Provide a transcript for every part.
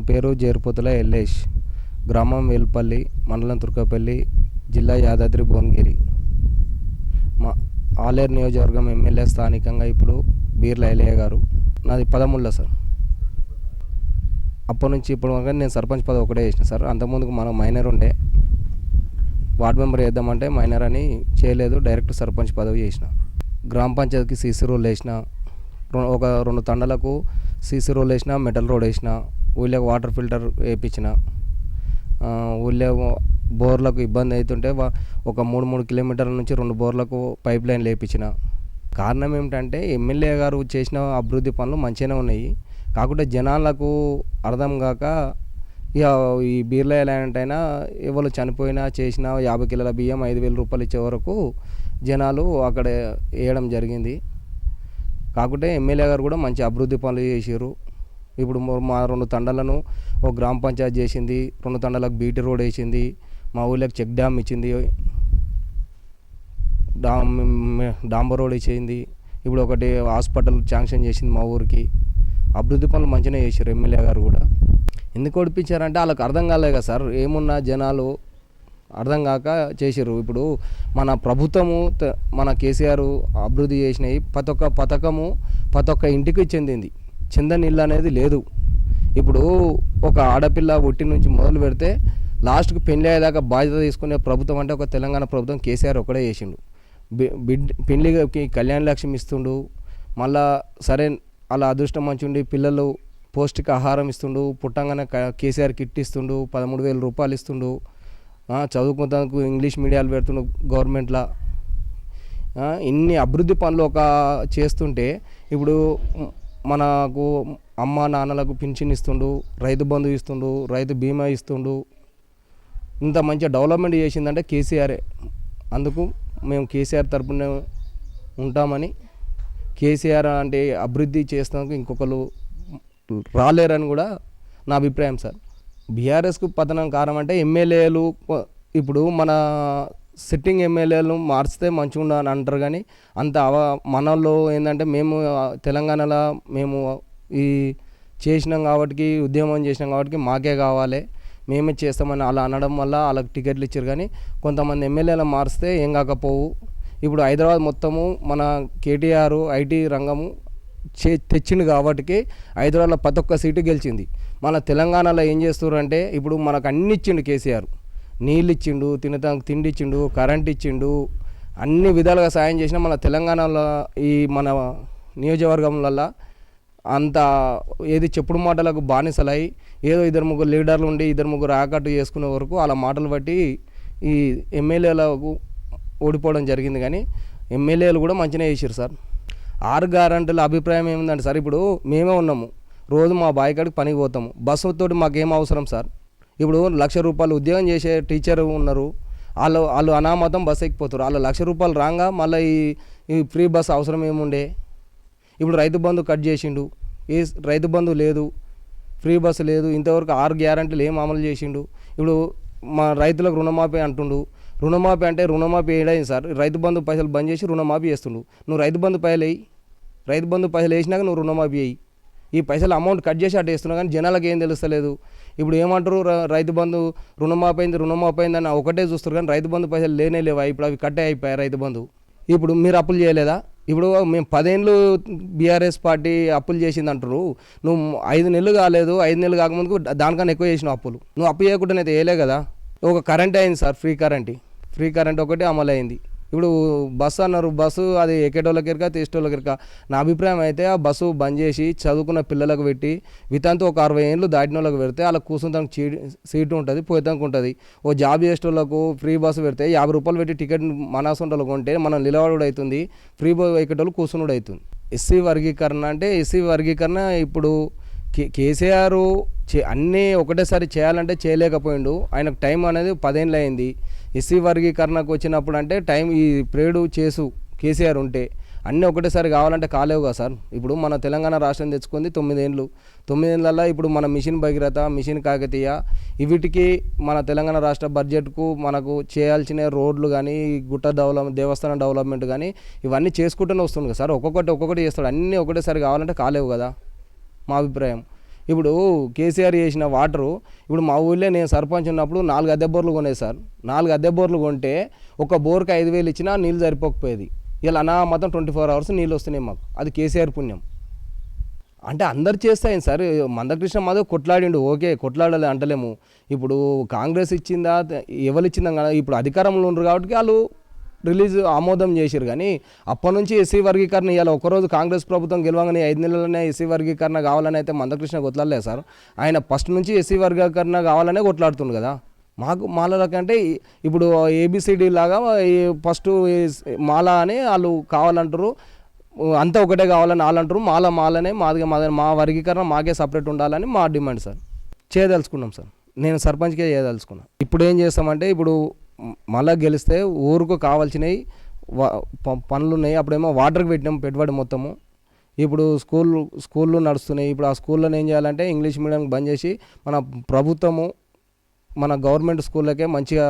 పేరు జేరుపోతుల ఎల్లేష్. గ్రామం వేల్పల్లి మండలం తుర్కపల్లి జిల్లా యాదాద్రి భువనగిరి. మా ఆలేరు నియోజకవర్గం ఎమ్మెల్యే స్థానికంగా ఇప్పుడు బీర్ల ఎలయ్య గారు. నాది పదముళ్ళ సార్. అప్పటి నుంచి ఇప్పుడు వరకు నేను సర్పంచ్ పదవి ఒకటే చేసిన సార్. అంతకుముందుకు మనం మైనర్ ఉండే. వార్డ్ మెంబర్ చేద్దామంటే మైనర్ అని చేయలేదు. డైరెక్ట్ సర్పంచ్ పదవి చేసిన. గ్రామ పంచాయతీకి సీసీ రోల్ వేసిన. ఒక రెండు తండలకు సీసీ రోల్ వేసిన మెటల్ రోడ్ వేసిన. ఊళ్ళో వాటర్ ఫిల్టర్ వేయించిన. ఊళ్ళో బోర్లకు ఇబ్బంది అవుతుంటే ఒక మూడు మూడు కిలోమీటర్ల నుంచి రెండు బోర్లకు పైప్ లైన్లు వేయించిన. కారణం ఏమిటంటే ఎమ్మెల్యే గారు చేసిన అభివృద్ధి పనులు మంచిగానే ఉన్నాయి. కాకుంటే జనాలకు అర్థం కాక ఇక ఈ బీర్లా అయినా ఎవరు చనిపోయినా చేసినా యాభై కిలోల బియ్యం ఐదు వేల రూపాయలు ఇచ్చే వరకు జనాలు అక్కడ వేయడం జరిగింది. కాకుంటే ఎమ్మెల్యే గారు కూడా మంచి అభివృద్ధి పనులు చేసారు ఇప్పుడు మా రెండు తండలను ఒక గ్రామ పంచాయతీ చేసింది రెండు తండలకు బీటీ రోడ్ వేసింది మా ఊళ్ళకి చెక్ డ్యామ్ ఇచ్చింది డామ్ డాంబర్ రోడ్ ఇచ్చింది ఇప్పుడు ఒకటి హాస్పిటల్ శాంక్షన్ చేసింది మా ఊరికి. అభివృద్ధి పనులు మంచిగా చేశారు ఎమ్మెల్యే గారు కూడా. ఎందుకు ఓడిపించారంటే వాళ్ళకి అర్థం కాలే కదా సార్ ఏమున్నా జనాలు అర్థం కాక చేసారు ఇప్పుడు మన ప్రభుత్వము మన కేసీఆర్ అభివృద్ధి చేసినవి ప్రతి ఒక్క పథకము ప్రతి ఒక్క ఇంటికి చెందింది. చెందని ఇల్లు అనేది లేదు. ఇప్పుడు ఒక ఆడపిల్ల ఒట్టి నుంచి మొదలు పెడితే లాస్ట్కి పెళ్ళి అయ్యేదాకా బాధ్యత తీసుకునే ప్రభుత్వం అంటే ఒక తెలంగాణ ప్రభుత్వం కేసీఆర్ ఒకడే చేసిండు. బిడ్ పెళ్ళికి కళ్యాణ లక్ష్యం ఇస్తుండు. మళ్ళా సరే అలా అదృష్టం మంచి పిల్లలు పౌష్టిక ఆహారం ఇస్తుండు. పుట్టంగానే క- కేసీఆర్ కిట్ ఇస్తుండు. పదమూడు వేల రూపాయలు ఇస్తుండు. చదువుకుంటానికి ఇంగ్లీష్ మీడియాలు పెడుతుండు గవర్నమెంట్లో. ఇన్ని అభివృద్ధి పనులు ఒక చేస్తుంటే ఇప్పుడు మనకు అమ్మ నాన్నలకు పింఛన్ ఇస్తుండు రైతు బంధు ఇస్తుండు రైతు బీమా ఇస్తుండు. ఇంత మంచి డెవలప్మెంట్ చేసిందంటే కేసీఆరే. అందుకు మేము కేసీఆర్ తరపున ఉంటామని కేసీఆర్ అంటే అభివృద్ధి చేస్తానికి ఇంకొకరు రాలేరని కూడా నా అభిప్రాయం సార్. బీఆర్ఎస్కు పతనం కారణం అంటే ఎమ్మెల్యేలు ఇప్పుడు మన సిట్టింగ్ ఎమ్మెల్యేలు మార్చితే మంచిగా అని అంటారు కానీ అంత అవ మనలో ఏంటంటే మేము తెలంగాణలో మేము ఈ చేసినాం కాబట్టి ఉద్యమం చేసినాం కాబట్టి మాకే కావాలి. మేమే చేస్తామని అలా అనడం వల్ల వాళ్ళకి టికెట్లు ఇచ్చారు కానీ కొంతమంది ఎమ్మెల్యేలు మారిస్తే ఏం కాకపోవు. ఇప్పుడు హైదరాబాద్ మొత్తము మన కేటీఆర్ ఐటీ రంగము చే తెచ్చిండు కాబట్టి హైదరాబాద్లో ప్రతి ఒక్క సీటు గెలిచింది. మన తెలంగాణలో ఏం చేస్తున్నారు అంటే ఇప్పుడు మనకు అన్ని ఇచ్చిండు కేసీఆర్. నీళ్ళు ఇచ్చిండు తినటానికి తిండి ఇచ్చిండు కరెంట్ ఇచ్చిండు అన్ని విధాలుగా సాయం చేసిన మన తెలంగాణలో ఈ మన నియోజకవర్గంలల్లో అంత ఏది చెప్పుడు మాటలకు బానిసలై ఏదో ఇద్దరు ముగ్గురు లీడర్లు ఉండి ఇద్దరు ముగ్గురు ఆకట్టు చేసుకునే వరకు అలా మాటలు బట్టి ఈ ఎమ్మెల్యేలకు ఓడిపోవడం జరిగింది కానీ ఎమ్మెల్యేలు కూడా మంచిగా చేశారు సార్. ఆరు గ్యారంటీల అభిప్రాయం ఏముందంటే సార్ ఇప్పుడు మేమే ఉన్నాము. రోజు మా బాయ్ కాడికి పనికి పోతాము. బస్సు తోటి మాకేం అవసరం సార్? ఇప్పుడు లక్ష రూపాయలు ఉద్యోగం చేసే టీచర్ ఉన్నారు. వాళ్ళు వాళ్ళు అనామతం బస్సు ఎక్కిపోతారు. వాళ్ళు లక్ష రూపాయలు రాగా మళ్ళీ ఈ ఫ్రీ బస్ అవసరం ఏముండే? ఇప్పుడు రైతు బంధు కట్ చేసిండు. ఏ రైతు బంధు లేదు. ఫ్రీ బస్సు లేదు. ఇంతవరకు ఆరు గ్యారంటీలు ఏం అమలు చేసిండు? ఇప్పుడు మా రైతులకు రుణమాఫీ అంటుండు. రుణమాఫీ అంటే రుణమాఫీ వేయడం సార్. రైతు బంధు పైసలు బంద్ చేసి రుణమాఫీ చేస్తుండు. నువ్వు రైతు బంధు పైసలు వేయి. రైతు బంధు పైసలు వేసినాక నువ్వు రుణమాఫీ వేయి ఈ పైసలు అమౌంట్ కట్ చేసి అటు వేస్తున్నా కానీ జనాలకు ఏం తెలుస్తలేదు. ఇప్పుడు ఏమంటారు రైతు బంధు రుణమాఫీ అయింది అని ఒకటే చూస్తారు కానీ రైతు బంధు పైసలు లేనే లేవా? ఇప్పుడు అవి కట్టే అయిపోయాయి రైతు బంధు. ఇప్పుడు మీరు అప్పులు చేయలేదా? ఇప్పుడు మేము పదేళ్ళు బీఆర్ఎస్ పార్టీ అప్పులు చేసింది అంటారు నువ్వు ఐదు నెలలు కాలేదు ఐదు నెలలు కాకముందుకు దానికన్నా ఎక్కువ చేసినావు అప్పులు. నువ్వు అప్పు చేయకుండా అయితే వేయలే కదా? ఒక కరెంట్ అయింది sir free current. Free current ఒకటి అమలు అయింది ఇప్పుడు బస్సు అన్నారు బస్సు అది ఎక్కేటోళ్ళకి ఎరక తీసేటోళ్ళకి ఎరక. నా అభిప్రాయం అయితే ఆ బస్సు బంద్ చేసి చదువుకున్న పిల్లలకు పెట్టి వితంతు ఒక అరవై ఏళ్ళు దాటిన వాళ్ళకి పెడితే అలా కూర్చుంటానికి చీ సీటు ఉంటుంది పోయేదానికి ఉంటుంది. ఓ జాబ్ చేసేటోళ్ళకు ఫ్రీ బస్సు పెడితే యాభై రూపాయలు పెట్టి టికెట్ మనసొంటలు కొంటే మనం నిలబడు అవుతుంది ఫ్రీ బస్ ఎక్కేటోళ్ళు కూర్చునుడు అవుతుంది ఎస్సీ వర్గీకరణ అంటే ఎస్సీ వర్గీకరణ ఇప్పుడు కే కేసీఆర్ చే అన్నీ ఒకటేసారి చేయాలంటే చేయలేకపోయిండు. ఆయనకు టైం అనేది పదేళ్ళు అయింది ఎస్సీ వర్గీకరణకు వచ్చినప్పుడు అంటే టైం ఈ ప్రేడు చేసు కేసీఆర్ ఉంటే అన్నీ ఒకటేసారి కావాలంటే కాలేవు కదా సార్. ఇప్పుడు మన తెలంగాణ రాష్ట్రం తెచ్చుకుంది తొమ్మిదేళ్ళు తొమ్మిదేళ్ళల్లో ఇప్పుడు మన మిషన్ భగీరథ మిషన్ కాకతీయ వీటికి మన తెలంగాణ రాష్ట్ర బడ్జెట్కు మనకు చేయాల్సిన రోడ్లు కానీ గుట్ట డెవలప్ దేవస్థానం డెవలప్మెంట్ కానీ ఇవన్నీ చేసుకుంటూనే వస్తుంది కదా సార్. ఒక్కొక్కటి ఒక్కొక్కటి చేస్తాడు. అన్నీ ఒకటేసారి కావాలంటే కాలేవు కదా మా అభిప్రాయం. ఇప్పుడు కేసీఆర్ చేసిన వాటరు ఇప్పుడు మా ఊళ్ళో నేను సర్పంచ్ ఉన్నప్పుడు నాలుగు అద్దె బోర్లు కొనే సార్. నాలుగు అద్దె బోర్లు కొంటే ఒక బోర్కి ఐదు వేలు ఇచ్చినా నీళ్ళు సరిపోకపోయేది. ఇలా నా మొత్తం ట్వంటీ ఫోర్ అవర్స్ నీళ్ళు వస్తున్నాయి మాకు. అది కేసీఆర్ పుణ్యం. అంటే అందరు చేస్తాయి సార్. మందకృష్ణ మాధవ్ కొట్లాడిండు. ఓకే కొట్లాడాలి అంటలేము. ఇప్పుడు కాంగ్రెస్ ఇచ్చిందా ఎవరు ఇచ్చిందా? ఇప్పుడు అధికారంలో ఉండరు కాబట్టి వాళ్ళు రిలీజ్ ఆమోదం చేశారు కానీ అప్పటి నుంచి ఎస్సీ వర్గీకరణ ఇవాళ ఒకరోజు కాంగ్రెస్ ప్రభుత్వం గెలవగానే ఐదు నెలలనే ఎస్సీ వర్గీకరణ కావాలని అయితే మందకృష్ణ కొట్లాడలేదు సార్. ఆయన ఫస్ట్ నుంచి ఎస్సీ వర్గీకరణ కావాలనే కొట్లాడుతుంది కదా. మాకు మాలలకంటే ఇప్పుడు ఏబిసిడి లాగా ఈ ఫస్ట్ మాల అని వాళ్ళు కావాలంటారు. అంతా ఒకటే కావాలని వాళ్ళు అంటారు. మాల మాలనే మాదిగా మాదని మా వర్గీకరణ మాకే సపరేట్ ఉండాలని మా డిమాండ్ సార్. చేయదలుచుకున్నాం సార్. నేను సర్పంచ్కే చేయదలుచుకున్నాను ఇప్పుడు ఏం చేస్తామంటే ఇప్పుడు మళ్ళా గెలిస్తే ఊరుకు కావాల్సినవి పనులు ఉన్నాయి అప్పుడేమో వాటర్కి పెట్టినాం పెట్టుబడి మొత్తము. ఇప్పుడు స్కూల్ స్కూళ్ళు నడుస్తున్నాయి. ఇప్పుడు ఆ స్కూల్లో ఏం చేయాలంటే ఇంగ్లీష్ మీడియం బంద్ చేసి మన ప్రభుత్వము మన గవర్నమెంట్ స్కూళ్ళకే మంచిగా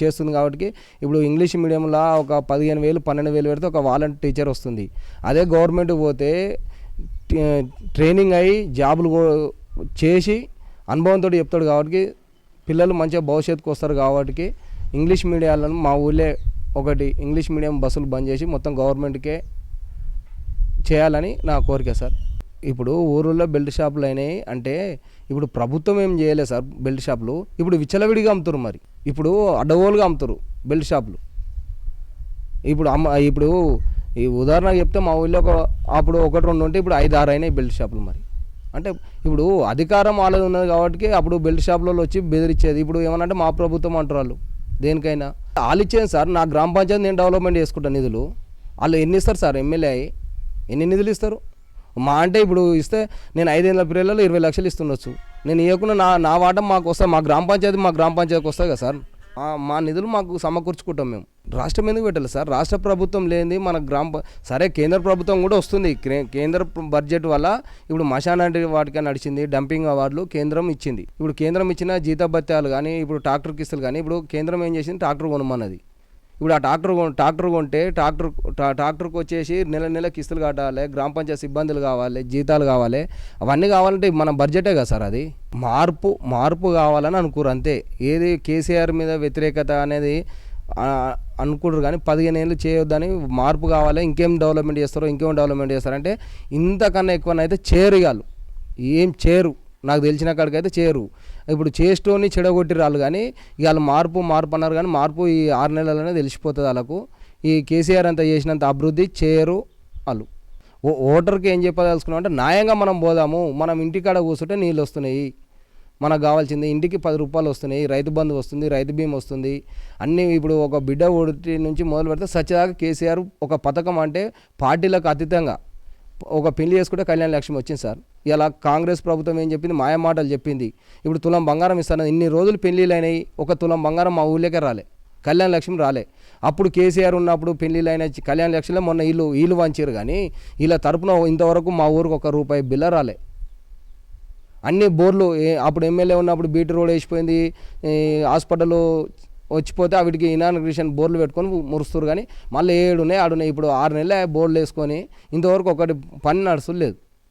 చేస్తుంది కాబట్టి ఇప్పుడు ఇంగ్లీష్ మీడియంలో ఒక పదిహేను వేలు పన్నెండు వేలు పెడితే ఒక వాలంటీర్ టీచర్ వస్తుంది. అదే గవర్నమెంట్ పోతే ట్రైనింగ్ అయ్యి జాబులు చేసి అనుభవంతో చెప్తాడు కాబట్టి పిల్లలు మంచిగా భవిష్యత్తుకు వస్తారు కాబట్టి ఇంగ్లీష్ మీడియాలను మా ఊళ్ళే ఒకటి ఇంగ్లీష్ మీడియం బస్సులు బంద్ చేసి మొత్తం గవర్నమెంట్కే చేయాలని నా కోరిక సార్. ఇప్పుడు ఊరుల్లో బెల్ట్ షాపులు అయినాయి అంటే ఇప్పుడు ప్రభుత్వం ఏం చేయలేదు సార్ బెల్ట్ షాపులు. ఇప్పుడు విచ్చలవిడిగా అమ్ముతారు మరి. ఇప్పుడు అడ్డగోలుగా అమ్ముతారు బెల్ట్ షాపులు. ఇప్పుడు అమ్మ ఇప్పుడు ఈ ఉదాహరణ చెప్తే మా ఊళ్ళో ఒక అప్పుడు ఒకటి రెండు ఉంటే ఇప్పుడు ఐదు ఆరు అయినాయి బెల్ట్ షాపులు మరి. అంటే ఇప్పుడు అధికారం వాళ్ళది ఉన్నది కాబట్టి అప్పుడు బెల్ట్ షాపులలో వచ్చి బెదిరించేది ఇప్పుడు ఏమనంటే మా ప్రభుత్వం అంటారు వాళ్ళు. దేనికైనా. వాళ్ళు ఇచ్చేది సార్ నా గ్రామ పంచాయతీ నేను డెవలప్మెంట్ చేసుకుంటాను నిధులు. వాళ్ళు ఎన్ని ఇస్తారు సార్ ఎమ్మెల్యే ఎన్ని నిధులు ఇస్తారు? మా అంటే ఇప్పుడు ఇస్తే నేను ఐదేళ్ళ పిల్లలలో ఇరవై లక్షలు ఇస్తుండొచ్చు. నేను ఇవ్వకుండా నా నా వాటం మాకు వస్తాయి మా గ్రామ పంచాయతీ మా గ్రామ పంచాయతీకి వస్తాయి కదా సార్. మా నిధులు మాకు సమకూర్చుకుంటాం మేము. రాష్ట్రం ఎందుకు పెట్టాలి సార్? రాష్ట్ర ప్రభుత్వం లేనిది మన గ్రామ సరే కేంద్ర ప్రభుత్వం కూడా వస్తుంది. కేంద్ర బడ్జెట్ వల్ల ఇప్పుడు మషానాంటి వాటికి నడిచింది డంపింగ్ అవార్డులు కేంద్రం ఇచ్చింది. ఇప్పుడు కేంద్రం ఇచ్చిన జీతభత్యాలు కానీ ఇప్పుడు ట్రాక్టర్ కిస్తులు కానీ ఇప్పుడు కేంద్రం ఏం చేసింది? ట్రాక్టర్ కొనమన్నది. ఇప్పుడు ఆ ట్రాక్టర్ ట్రాక్టర్ కొంటే ట్రాక్టర్ ట్రా- ట్రాక్టర్కి వచ్చేసి నెల నెల కిస్తులు కట్టాలి గ్రామ పంచాయతీ సిబ్బందులు కావాలి జీతాలు కావాలి. అవన్నీ కావాలంటే మన బడ్జెటే కదా సార్ అది. మార్పు మార్పు కావాలని అనుకోరు అంతే. ఏది కేసీఆర్ మీద వ్యతిరేకత అనేది అనుకుంటారు కానీ పదిహేను ఏళ్ళు చేయొద్దని మార్పు కావాలి ఇంకేం డెవలప్మెంట్ చేస్తారో ఇంకేం డెవలప్మెంట్ చేస్తారంటే ఇంతకన్నా ఎక్కువనైతే చేయరు వాళ్ళు ఏం చేయరు నాకు తెలిసిన కాడికైతే చేయరు ఇప్పుడు చేస్టోని చెడగొట్టిరాళ్ళు కానీ ఇక వాళ్ళు మార్పు మార్పు అన్నారు కానీ మార్పు ఈ ఆరు నెలలనే తెలిసిపోతుంది వాళ్ళకు. ఈ కేసీఆర్ అంతా చేసినంత అభివృద్ధి చేయరు వాళ్ళు ఓ ఓటర్కి ఏం చెప్పదలుచుకున్నాం అంటే న్యాయంగా మనం పోదాము మనం ఇంటికాడ కూర్చుంటే నీళ్ళు వస్తున్నాయి. మనకు కావాల్సింది ఇంటికి పది రూపాయలు వస్తున్నాయి రైతు బంధు వస్తుంది రైతు బీమా వస్తుంది. అన్నీ ఇప్పుడు ఒక బిడ్డ ఒకటి నుంచి మొదలు పెడితే సత్యదాకా కేసీఆర్ ఒక పథకం అంటే పార్టీలకు అతీతంగా. ఒక పెళ్ళి చేసుకుంటే కళ్యాణ లక్ష్మి వచ్చింది సార్. ఇలా కాంగ్రెస్ ప్రభుత్వం ఏం చెప్పింది? మాయ మాటలు చెప్పింది. ఇప్పుడు తులం బంగారం ఇస్తాను ఇన్ని రోజులు పెళ్ళిళ్ళు అయినాయి ఒక తులం బంగారం మా ఊళ్ళకే రాలే. కళ్యాణ లక్ష్మి రాలే. అప్పుడు కేసీఆర్ ఉన్నప్పుడు పెళ్ళిళ్ళు అయిన కళ్యాణ లక్ష్మిలో మొన్న వీళ్ళు వీళ్ళు వంచారు కానీ వీళ్ళ తరపున ఇంతవరకు మా ఊరికి ఒక రూపాయి బిల్ల రాలే. అన్ని బోర్లు అప్పుడు ఎమ్మెల్యే ఉన్నప్పుడు బీటీ రోడ్ వేసిపోయింది. హాస్పిటల్ వచ్చిపోతే వీటికి ఇనాగ్రేషన్ బోర్లు పెట్టుకొని మురుస్తారు కానీ మళ్ళీ ఏడున్నాయి ఆడున్నాయి ఇప్పుడు ఆరు నెలలే బోర్లు వేసుకొని ఇంతవరకు ఒకటి పని నడుస్తుంది